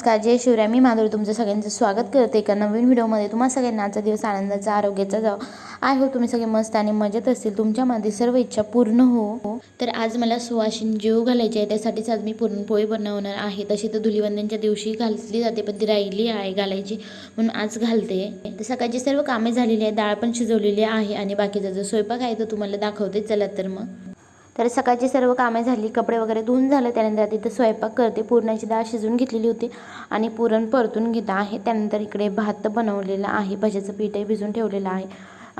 नमस्कार जय शिवराय. मी माधुरी तुमचं सगळ्यांचं स्वागत करते एका नवीन व्हिडिओमध्ये. तुम्हाला सगळ्यांना आजचा दिवस आनंदाचा आरोग्याचा जावं. आय हो तुम्ही सगळे मस्त आणि मजेत असतील. तुमच्यामध्ये सर्व इच्छा पूर्ण हो. तर आज मला सुवासिन जीव घालायची आहे. त्यासाठीच आज मी पुरणपोळी बनवणार आहे. तशी तर धुलीवंदनच्या दिवशी घातली जाते पण ती राहिली आहे घालायची म्हणून आज घालते. तर सकाळची सर्व कामे झालेली आहे डाळ पण शिजवलेली आहे आणि बाकीचा जो स्वयंपाक आहे तो तुम्हाला दाखवते. चला तर मग. तर सकाळची सर्व कामे झाली कपडे वगैरे धुवून झालं त्यानंतर तिथं स्वयंपाक करते पुरणाची डाळ शिजवून घेतलेली होती आणि पुरण परतून घेत आहे. त्यानंतर इकडे भात बनवलेला आहे भज्याचं पीठही भिजून ठेवलेलं आहे.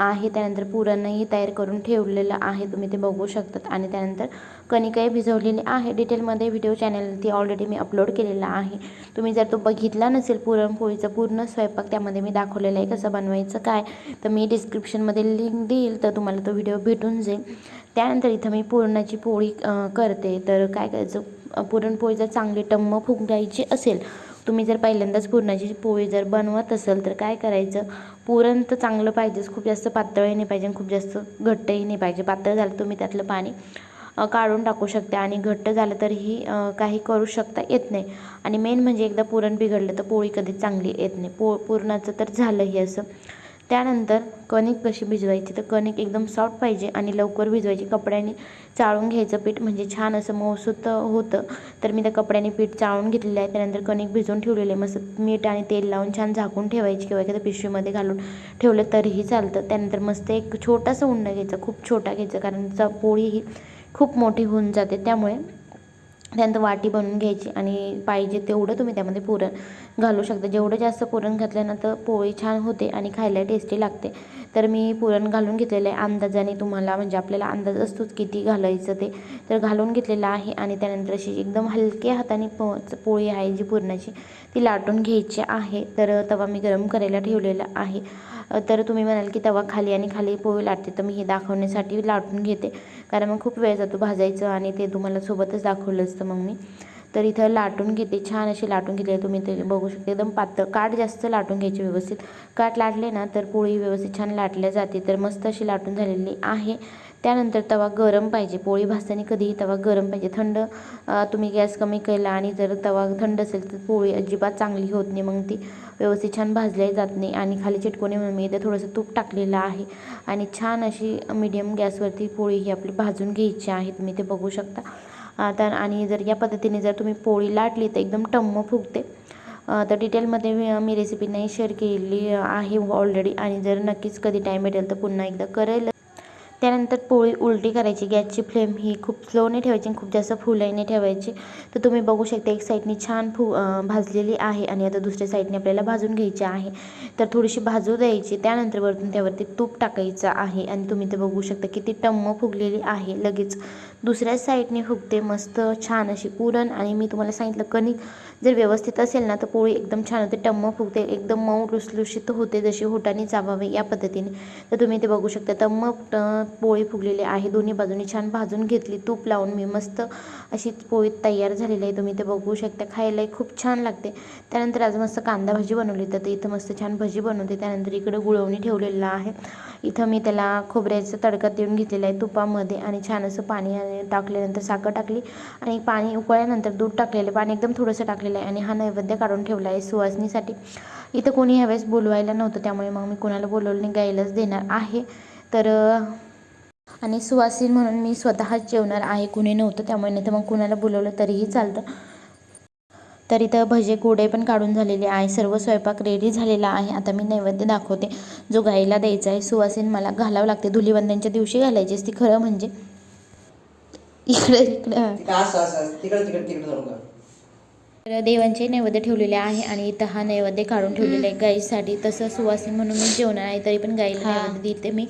आहे. त्यानंतर पुरणही तयार करून ठेवलेलं आहे. तुम्ही ते बघू शकतात. आणि त्यानंतर कणिकही भिजवलेली आहे. डिटेलमध्ये व्हिडिओ चॅनलवरती ऑलरेडी मी अपलोड केलेला आहे. तुम्ही जर तो बघितला नसेल पुरणपोळीचा पूर्ण स्वयंपाक त्यामध्ये मी दाखवलेला आहे कसं बनवायचं काय. तर मी डिस्क्रिप्शनमध्ये लिंक देईल तर तुम्हाला तो व्हिडिओ भेटून जाईल. त्यानंतर इथं मी पुरणाची पोळी करते. तर काय करायचं? पुरणपोळी जर चांगली टम्म फुगायची असेल तुम्ही जर पहिल्यांदाच पुरणाची पोळी जर बनवत असेल तर काय करायचं? पुरण तर चांगलं पाहिजेच खूप जास्त पातळही नाही पाहिजे खूप जास्त घट्टही नाही पाहिजे. पातळ झालं तुम्ही त्यातलं पाणी काढून टाकू शकता आणि घट्ट झालं तरीही काही करू शकता येत नाही. आणि मेन म्हणजे एकदा पुरण बिघडलं तर पोळी कधीच चांगली येत नाही. पो पुरणाचं तर झालंही असं. त्यानंतर कणिक कशी भिजवायची? तर कणिक एकदम सॉफ्ट पाहिजे आणि लवकर भिजवायची. कपड्याने चाळून घ्यायचं पीठ म्हणजे छान असं मऊसूत होतं. तर मी त्या कपड्याने पीठ चाळून घेतलेलं आहे. त्यानंतर कणिक भिजवून ठेवलेलं आहे. मस्त मीठ आणि तेल लावून छान झाकून ठेवायची किंवा एखाद्या पिशवीमध्ये घालून ठेवलं तरीही चालतं. त्यानंतर मस्त एक छोटासा उंडा घ्यायचा. खूप छोटा घ्यायचा कारण पोळी ही खूप मोठी होऊन जाते. त्यामुळे त्यानंतर वाटी बनवून घ्यायची आणि पाहिजे तेवढं तुम्ही त्यामध्ये पुरण घालू शकता. जेवढं जास्त पुरण घातल्यानं तर पोळी छान होते आणि खायला टेस्टी लागते. तर मी पुरण घालून घेतलेलं आहे अंदाजाने तुम्हाला म्हणजे आपल्याला अंदाज असतोच किती घालायचं ते. तर घालून घेतलेलं आहे आणि त्यानंतर अशी एकदम हलक्या हाताने पो पोळी आहे जी पुरणाची ती लाटून घ्यायची आहे. तर तवा मी गरम करायला ठेवलेला आहे. तर तुम्ही म्हणाल की तवा खाली आणि खाली पोहे लाटते. तर मी हे दाखवण्यासाठी लाटून घेते. कारण मग खूप वेळ जातो भाजायचं आणि ते तुम्हाला सोबतच दाखवलं असतं मग मी. तर इथं लाटून घेते छान अशी लाटून घेतली तुम्ही ते बघू शकता एकदम पातळ काठ जास्त लाटून घ्यायची व्यवस्थित. काठ लाटले ना तर पोळी व्यवस्थित छान लाटल्या जाते. तर मस्त अशी लाटून झालेली आहे. त्यानंतर तवा गरम पाहिजे. पोळी भाजताना कधीही तवा गरम पाहिजे. थंड तुम्ही गॅस कमी केला आणि जर तवा थंड असेल तर पोळी अजिबात चांगली होत नाही. मग ती व्यवस्थित छान भाजली जात नाही. आणि खाली चिटकोने म्हणून मी इथं थोडंसं तूप टाकलेलं आहे. आणि छान अशी मीडियम गॅसवरती पोळी ही आपली भाजून घ्यायची आहे. तुम्ही ते बघू शकता. तर आणि जर या पद्धतीने जर तुम्ही पोळी लाटली तर एकदम टम्म फुगते. तर डिटेलमध्ये मी मी रेसिपी नाही शेअर केलेली आहे ऑलरेडी आणि जर नक्कीच कधी टाईम भेटेल तर पुन्हा एकदा करेल. त्यानंतर पोळी उलटी करायची. गॅसची फ्लेम ही खूप स्लोने ठेवायची आणि खूप जास्त फुलाईने ठेवायची. तर तुम्ही बघू शकता एक साईडने छान फु भाजलेली आहे आणि आता दुसऱ्या साईडने आपल्याला भाजून घ्यायची आहे. तर थोडीशी भाजू द्यायची. त्यानंतर वरतून त्यावरती तूप टाकायचं आहे आणि तुम्ही ते बघू शकता किती टम्म फुगलेली आहे. लगेच दुसऱ्या साईडने फुगते मस्त छान अशी पुरण. आणि मी तुम्हाला सांगितलं कणिक जर व्यवस्थित असेल ना तर पोळी एकदम छान होते टम्म फुगते एकदम मऊ लुसलुशीत होते जशी होटाने चावावे या पद्धतीने. तर तुम्ही ते बघू शकता टम्म पोळी फुगलेली आहे दोन्ही बाजूनी छान भाजून घेतली तूप लावून मी मस्त अशी पोळी तयार झालेली आहे तुम्ही ते बघू शकता खायलाही खूप छान लागते. त्यानंतर आज मस्त कांदा भाजी बनवली तर इथं मस्त छान भजी बनवते. त्यानंतर इकडे गुळवणी ठेवलेलं आहे. इथं मी त्याला खोबऱ्याचं तडका देऊन घेतलेला आहे तुपामध्ये आणि छान असं पाणी टाकल्यानंतर साखर टाकली आणि पाणी उकळल्यानंतर दूध टाकलेलं पाणी एकदम थोडंसं टाकलेलं आहे आणि हा नैवेद्य काढून ठेवला आहे सुवासनीसाठी. इथं कोणी ह्यावेळेस बोलवायला नव्हतं त्यामुळे मग मी कोणाला बोलवलं नाही गायलाच देणार आहे. तर आणि सुवासीन म्हणून मी स्वतःच जेवणार आहे कुणी नव्हतं त्यामुळे नाही तर मग कुणाला बोलवलं तरीही चालतं. तर इथं भजे गोडे पण काढून झालेले आहे सर्व स्वयंपाक रेडी झालेला आहे. आता मी नैवेद्य दाखवते जो गाईला द्यायचा आहे सुवासीन मला घालावं लागते. धुलीवंदनच्या दिवशी घालायची असती खरं म्हणजे. इकडे इकडं. तिकडं असं असं तिकडं तिकडं तिकडं जाऊ का तर देवांचे नैवेद्य ठेवलेले आहे आणि इथं हा नैवेद्य काढून ठेवलेला आहे गाईसाठी. तसं सुवासीन म्हणून मी जेवणार आहे तरी पण गाईला नैवेद्य देते मी.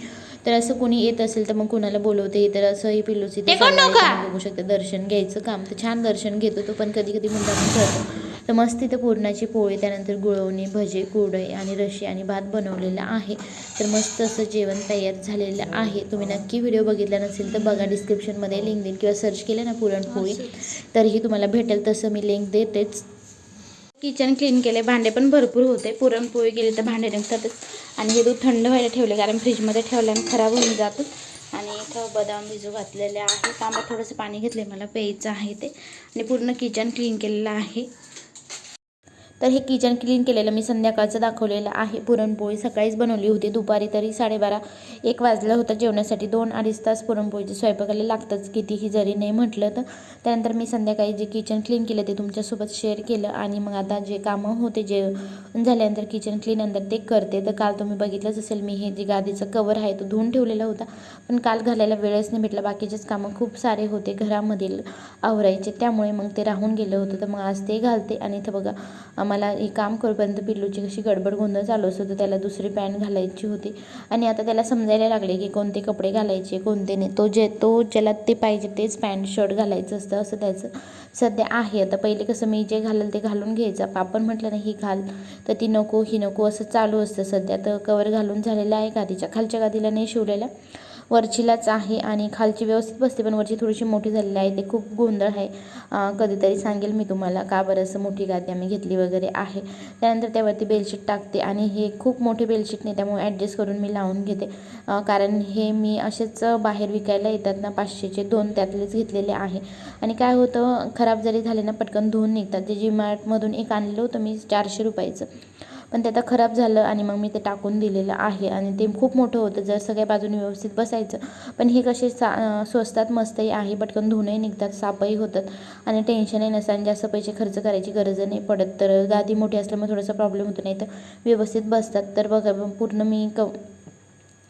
तर असं कोणी येत असेल तर मग कुणाला बोलवते तर असं ही पिल्लूची बघू शकता दर्शन घ्यायचं काम. तर छान दर्शन घेतो तो पण कधी कधी पण करतो तर मस्त इथं पुरणाची पोळी त्यानंतर गुळवणी भजे कुरडई आणि रशी आणि भात बनवलेला आहे. तर मस्त असं जेवण तयार झालेलं आहे. तुम्ही नक्की व्हिडिओ बघितला नसेल तर बघा डिस्क्रिप्शनमध्ये लिंक देईन किंवा सर्च केलं ना पुरणपोळी तरीही तुम्हाला भेटेल. तसं मी लिंक देतेच. किचन क्लीन केले. भांडे पण भरपूर होते. पुरणपोळी केली तर भांडे निघतातच. आणि हे दूध थंड व्हायला ठेवले कारण फ्रीजमध्ये ठेवल्याने खराब होऊन जातं. आणि इथं बदाम भिजू घातलेले आहे. तांब्यात थोडंसं पाणी घेतले मला प्यायचं आहे ते. आणि पूर्ण किचन क्लीन केलेलं आहे. तर हे किचन क्लीन केलेलं मी संध्याकाळचं दाखवलेलं आहे. पुरणपोळी सकाळीच बनवली होती. दुपारी तरी साडेबारा एक वाजलं होतं जेवण्यासाठी दोन अडीच तास पुरणपोळीचे स्वयंपाकाला लागतंच. कितीही जरी नाही म्हटलं तर. त्यानंतर मी संध्याकाळी जे किचन क्लीन केलं ते तुमच्यासोबत शेअर केलं आणि मग आता जे कामं होते जे झाल्यानंतर किचन क्लीन अंदर ते करते. तर काल तुम्ही बघितलंच असेल मी हे जे गादीचं कवर आहे तो धुवून ठेवलेला होता. पण काल घालायला वेळच नाही भेटला. बाकीचेच कामं खूप सारे होते घरामधील आवरायचे. त्यामुळे मग ते राहून गेलं होतं. तर मग आज ते घालते आणि इथं बघा आम्हाला हे काम करूपर्यंत पिल्लूची कशी गडबड गोंधळ चालू असतो तर त्याला दुसरी पॅन्ट घालायची होती. आणि आता त्याला समजायला लागले की कोणते कपडे घालायचे कोणते नाही. तो जे तो ज्याला ते पाहिजे तेच पॅन्ट शर्ट घालायचं असतं असं त्याचं सध्या आहे. आता पहिले कसं मी जे घालेल ते घालून घ्यायचं. आपण म्हटलं नाही ही घाल. तर ती नको ही नको असं चालू असतं सध्या. तर कवर घालून झालेलं आहे गादीच्या खालच्या गादीला नाही शिवलेल्या वरचीलाच आहे आणि खालची व्यवस्थित बसते पण वरची थोडीशी मोठी झालेली आहे. ते खूप गोंधळ आहे. कधीतरी सांगेल मी तुम्हाला का बरं असं मोठी गादी आम्ही घेतली वगैरे आहे. त्यानंतर त्यावरती बेडशीट टाकते आणि हे खूप मोठे बेडशीट नाही त्यामुळे ॲडजस्ट करून मी लावून घेते. कारण हे मी असेच बाहेर विकायला येतात ना पाचशेचे दोन त्यातलेच घेतलेले आहे. आणि काय होतं खराब जरी झाले ना पटकन धुवून निघतात. ते जी मार्टमधून एक आणलं होतं मी चारशे रुपयाचं. पण ते आता खराब झालं आणि मग मी ते टाकून दिलेलं आहे. आणि ते खूप मोठं होतं. जर सगळ्या बाजूने व्यवस्थित बसायचं पण हे कसे सा स्वस्तात मस्तही आहे. पटकन धुणंही निघतात साफही होतात. आणि टेन्शनही नसतं. आणि जास्त पैसे खर्च करायची गरज नाही पडत. तर गादी मोठी असल्यामुळे थोडासा प्रॉब्लेम होतो. नाही तर व्यवस्थित बसतात. तर बघा पूर्ण मी क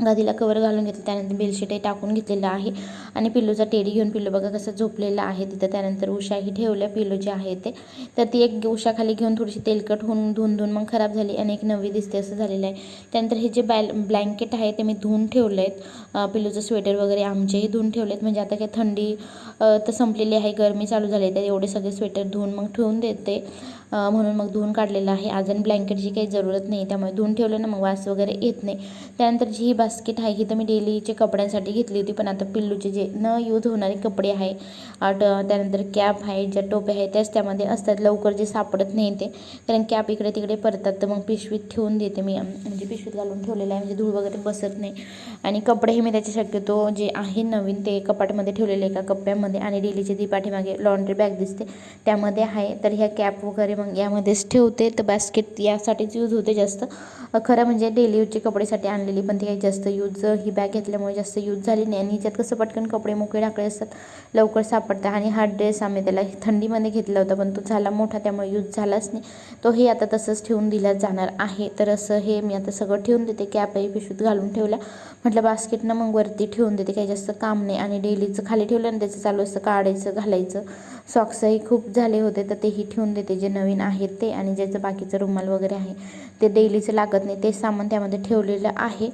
गादीला कवर घालून घेतलं. त्यानंतर बेडशीटही टाकून घेतलेलं आहे. आणि पिल्लूचा टेडी घेऊन पिल्लू बघा कसं झोपलेला आहे तिथं. त्यानंतर उषाही ठेवल्या पिल्लू जे आहे ते. तर ती एक उषाखाली घेऊन थोडीशी तेलकट होऊन धुवून धुवून मग खराब झाली आणि एक नवी दिसते असं झालेलं आहे. त्यानंतर हे जे बॅल ब्लँकेट आहे ते मी धुवून ठेवले आहेत पिल्लूचं स्वेटर वगैरे आमचेही धुवून ठेवले आहेत म्हणजे आता काय थंडी तर संपलेली आहे. गरमी चालू झाली आहे. तर एवढे सगळे स्वेटर धुवून मग ठेवून देते. म्हणून मग धुवून काढलेलं आहे. अजून ब्लँकेटची काही जरूरत नाही. त्यामुळे धुवून ठेवलं ना मग वास वगैरे येत नाही. त्यानंतर जी ही बास्केट आहे. ही तर मी डेलीचे कपड्यांसाठी घेतली होती पण आता पिल्लूचे जे न यूज होणारे कपडे आहे आट त्यानंतर कॅप आहे ज्या टोप्या आहे त्याच त्यामध्ये असतात. लवकर जे सापडत नाही ते. कारण कॅप इकडे तिकडे पडतात तर मग पिशवीत ठेवून देते मी. म्हणजे पिशवीत घालून ठेवलेलं आहे म्हणजे धूळ वगैरे बसत नाही. आणि कपडेही मी त्याचे शक्यतो जे आहे नवीन ते कपाटमध्ये ठेवलेले एका कप्प्यामध्ये आणि डेलीचे ती पाठीमागे लॉन्ड्री बॅग दिसते. त्यामध्ये आहे. तर ह्या कॅप वगैरे मग यामध्येच ठेवते. तर बास्केट यासाठीच यूज होते जास्त. खरं म्हणजे डेली यूजचे कपडेसाठी आणलेली पण ते काही जास्त यूज ही बॅग घेतल्यामुळे जास्त यूज झाली नाही. आणि ह्याच्यात कसं पटकन कपडे मोकळे टाकले असतात लवकर सापडतात आणि हा ड्रेस आम्ही त्याला थंडीमध्ये घेतला होता पण तो झाला मोठा त्यामुळे यूज झालाच नाही. तो हे आता तसंच ठेवून दिला जाणार आहे. तर असं हे मी आता सगळं ठेवून देते. कॅपही पिशवीत घालून ठेवला म्हटलं बास्केटनं मग वरती ठेवून देते. काही जास्त काम नाही. आणि डेलीचं खाली ठेवलं ना त्याचं चालू असतं काढायचं घालायचं. सॉक्सही खूप झाले होते तर तेही ठेवून देते. जे नवीन आहेत ते. आणि ज्याचं बाकीचं रुमाल वगैरे आहे ते डेलीचं लागत नाही. ते सामान त्यामध्ये ठेवलेलं आहे.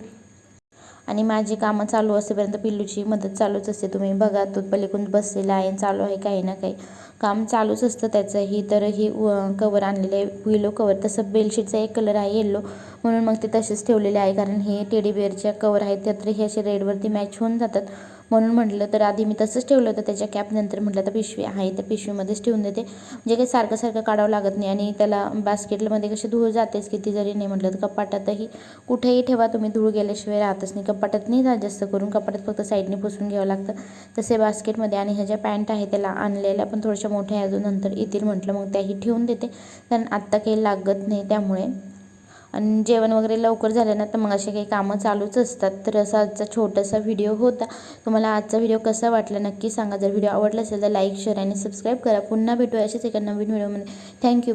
आणि माझी कामं चालू असेपर्यंत पिल्लूची मदत चालूच असते. तुम्ही बघा तो पलीकडून बसलेला आहे चालू आहे काही ना काही. काम चालूच असतं त्याचंही. तर ही कवर आणलेलं आहे विलो कवर तसं बेडशीटचा एक कलर आहे येल्लो म्हणून मग ते तसेच ठेवलेले आहे. कारण हे टेडी बिअरच्या कवर आहेत. त्यात हे असे रेडवरती मॅच होऊन जातात. म्हणून म्हटलं तर आधी मी तसंच ठेवलं होतं. त्याच्या कॅप नंतर म्हटलं तर पिशवी आहे तर पिशवीमध्येच ठेवून देते. म्हणजे काही सारखं सारखं काढावं लागत नाही आणि त्याला बास्केटमध्ये कशी धूळ जातेच किती जरी नाही म्हटलं तर कपाटातही कुठेही ठेवा तुम्ही धूळ गेल्याशिवाय राहतच नाही. कपाटात नाही जात जास्त करून कपाटात फक्त साईडने पुसून घ्यावं लागतं. तसे बास्केटमध्ये आणि ह्या ज्या पॅन्ट आहे त्याला आणलेल्या पण थोड्याशा मोठ्या अजून नंतर येतील म्हटलं मग त्याही ठेवून देते. कारण आत्ता काही लागत नाही त्यामुळे. आणि जेवण वगैरे लवकर झालं ना तर मग असे काही कामं चालूच असतात. तर असा आजचा छोटासा व्हिडिओ होता. तुम्हाला आजचा व्हिडिओ कसा वाटला नक्की सांगा. जर व्हिडिओ आवडला असेल तर लाईक शेअर आणि सबस्क्राईब करा. पुन्हा भेटूया असेच एका नवीन व्हिडिओमध्ये. थँक्यू.